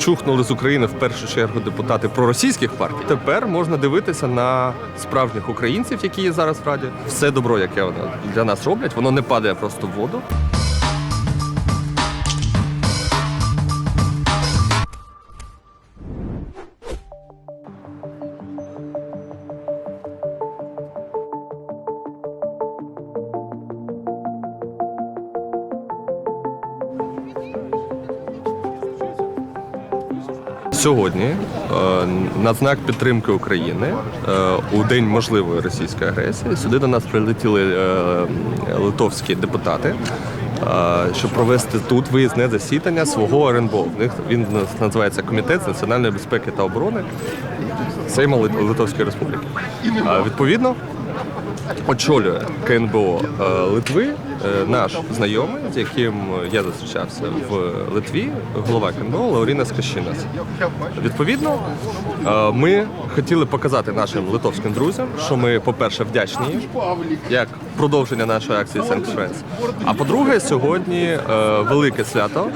чухнули з України в першу чергу депутати проросійських партій. Тепер можна дивитися на справжніх українців, які є зараз в раді. Все добро, яке для нас роблять, воно не падає просто в воду. Сьогодні е, на знак підтримки України е, у день можливої російської агресії сюди до нас прилетіли е, литовські депутати, щоб провести тут виїзне засідання свого РНБО. Він називається Комітет з національної безпеки та оборони Сейму Лит- Литовської Республіки. Відповідно, очолює КНБО е, Литви е, наш знайомий, з яким я зустрічався в Литві, голова КНБО Лауріна Скащинас. Відповідно, е, ми хотіли показати нашим литовським друзям, що ми, по-перше, вдячні як продовження нашої акції Thanks Friends. А по-друге, сьогодні велике свято,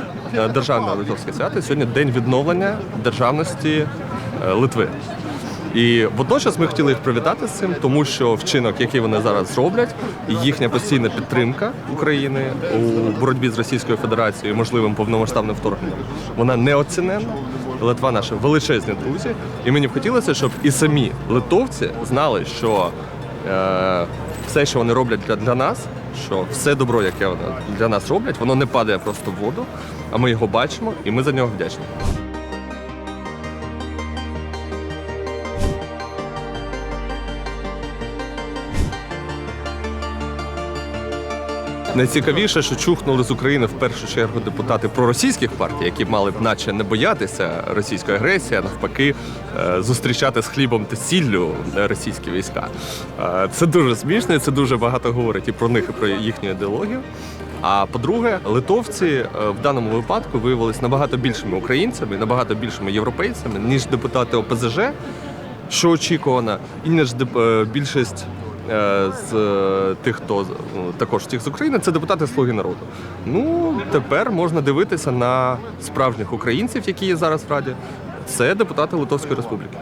державне литовське свято. Сьогодні день відновлення державності Литви. І водночас ми хотіли їх привітати з цим, тому що вчинок, який вони зараз роблять, і їхня постійна підтримка України у боротьбі з Російською Федерацією, можливим повномасштабним вторгненням, вона неоціненна. Литва наші величезні друзі, і мені б хотілося, щоб і самі литовці знали, що е, все, що вони роблять для, для нас, що все добро, яке вони для нас роблять, воно не падає просто в воду, а ми його бачимо, і ми за нього вдячні. Найцікавіше, що чухнули з України в першу чергу депутати проросійських партій, які мали б наче не боятися російської агресії, а навпаки, е, зустрічати з хлібом та сіллю російські війська. Е, Це дуже смішно, і це дуже багато говорить і про них, і про їхню ідеологію. А по-друге, литовці е, в даному випадку виявилися набагато більшими українцями, набагато більшими європейцями, ніж депутати ОПЗЖ, що очікувано, і ніж більшість з е, тих, хто ну, також тих з України, це депутати Слуги народу. Ну тепер можна дивитися на справжніх українців, які є зараз в раді. Це депутати Литовської Республіки.